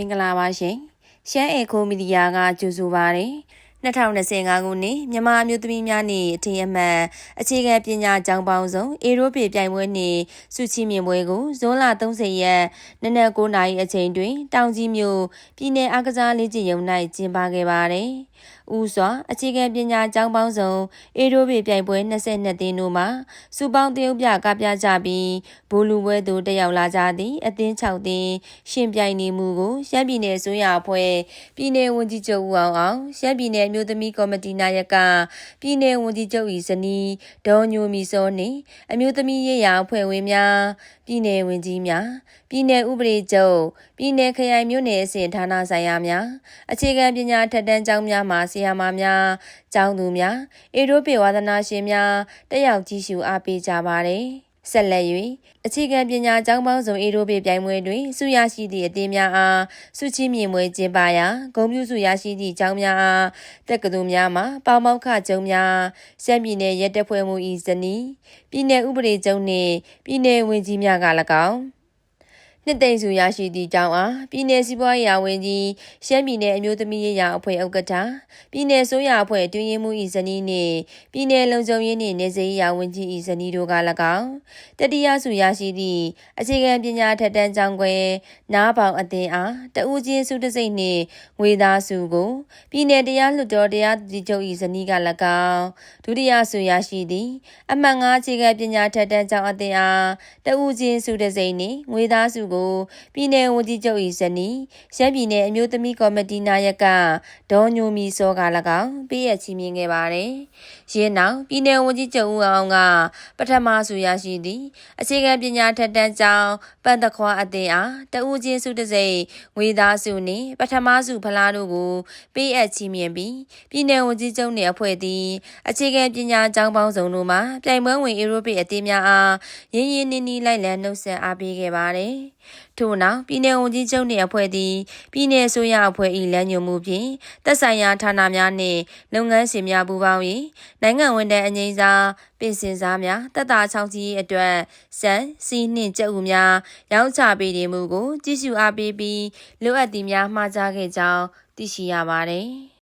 မင်္ဂလာပါရှင်ရှမ်းအေကိုမီဒီယာကကြိုဆိုပါရယ်2025ခုနှစ်မြန်မာအမျိုးသမီးများနေ့အထင်အမှတ်အခြေခံပညာကျောင်းပေါင်းစုံအေရိုပေပြိုင်ပွဲနေ့စုချီမြင်ပွဲကိုဇွန်လ30ရက်နနက်9:00နာရီအချိန်တွင် တောင်ကြီးမြို့ပြည်내အားကစားလေ့ကျင့်ရုံ၌ကျင်းပခဲ့ပါတယ်။။ဦးစွာအခြေခံပညာကျောင်းပေါင်းစုံအေရိုဘီပြိုင်ပွဲ22တင်းတို့မှာစူပေါင်းတရုပ်ပြကပြကြပြီးဘိုလ်လူပွဲသို့တက်ရောက်လာကြသည့်အသင်း6တင်းရှင်ပြိုင်နေမှုကိုရှမ်းပြည်နယ်အစိုးရအဖွဲ့ပြည်နယ်ဝန်ကြီးချုပ်ဦးအောင်အောင်ရှမ်းပြည်နယ်အမျိုးသမီးကော်မတီနာယကပြည်နယ်ဝန်ကြီးချုပ်ဤဇနီးဒေါ်ညိုမီစောနှင့်အမျိုးသမီးရေးရာအဖွဲ့ဝင်များပြည်နယ်ဝန်ကြီးများပြည်နယ်ဥပဒေချုပ်ပြည်နယ်ခရိုင်မြို့နယ်အဆင့်ဌာနဆိုင်ရာများအခြေခံပညာထက်တန်းကျောင်းများမှဆရာမများကျောင်းသူများအေရိုပေဝါသနာရှင်များတက်ရောက်ကြည့်ရှုအားပေးကြပါတယ်ဆက်လက်၍အခြေခံပညာကျောင်းပေါင်းစုံအေရိုပေပြိုင်ပွဲတွင်ဆုရရှိသည့်အသင်းများအားဆုချီးမြှင့်ပွဲကျင်းပရာဂုဏ်ပြုဆုရရှိသည့်ကျောင်းများအားတက္ကသိုလ်များမှပေါမောက်ခကျုံများရှမ်းပြည်နယ်ရဲတပ်ဖွဲ့မှု၏ဇနီးပြည်내ဥပဒေကျုံနှင့်ပြည်내ဝန်ကြီးများက၎င်း နှစ်သိမ့်စုရရှိသည့်ကြောင်းအားပြည်내စီးပွားရေးဝန်ကြီးရှမ်းပြည်내အမျိုးသမီးရေးရာအဖွဲ့ဥက္ကဋ္ဌပြည်내ဆိုရအဖွဲ့တွင်ရင်မှု၏ဇနီးနှင့်ပြည်내လုံခြုံရေးနှင့်နေစေးရာဝန်ကြီး၏ဇနီးတို့က၎င်းတတိယစုရရှိသည့်အခြေခံပညာထက်တန်းကျောင်းခွဲနားပေါင်အသင်းအားတဦးချင်းစုတစိမ့်နှင့်ငွေသားစုကိုပြည်내တရားလွှတ်တော်တရားသူချုပ်၏ဇနီးက၎င်းဒုတိယစုရရှိသည့်အမှတ်၅အခြေခံပညာထက်တန်းကျောင်းအသင်းအားတဦးချင်းစုတစိမ့်နှင့်ငွေသားစုကို ိုကိုပြည်နယ်ဝန်ကြီးချုပ်၏ဇနီးရှမ်းပြည်နယ်အမျိုးသမီးကော်မတီနာယကဒေါ်ညိုမီစောက၎င်းပေးရချင်းမြင်ခဲ့ပါတယ်။ရင်းနောက်ပြည်နယ်ဝန်ကြီးချုပ်ဦးအောင်ကပထမဆိုရရှိသည့်အခြေခံပညာထက်တန်းကျောင်းပန်တခွာအသင်အားတဦးချင်းစုတစိမ့်ငွေသားစုနှင့်ပထမစုဖလားတို့ကိုပေးအပ်ချင်းမြင်ပြီးပြည်နယ်ဝန်ကြီးချုပ်နှင့်အဖွဲ့သည်အခြေခံပညာကျောင်းပေါင်းစုံတို့မှပြိုင်ပွဲဝင်အီရိုပစ်အသင်းများအားရင်းရင်းနှီးနှီးလိုက်လံနှုတ်ဆက်အားပေးခဲ့ပါတယ်။ထို့နောက်ပြည်내ဝန်ကြီးချုပ်နှင့်အဖွဲ့သည်ပြည်내ဆိုရအဖွဲ့၏လမ်းညွှန်မှုဖြင့်သက်ဆိုင်ရာဌာနများနှင့်လုပ်ငန်းရှင်များပူးပေါင်း၍နိုင်ငံဝန်ထမ်းအငိမ့်စားပင်စင်စားများတက်တာချောင်းကြီးအတွက်စံစီနှင့်ကြက်ဥများရောင်းချပေးနေမှုကိုကြည့်ရှုအားပေးပြီးလိုအပ်သည်များမှာကြားခဲ့ကြောင်းသိရှိရပါတယ်။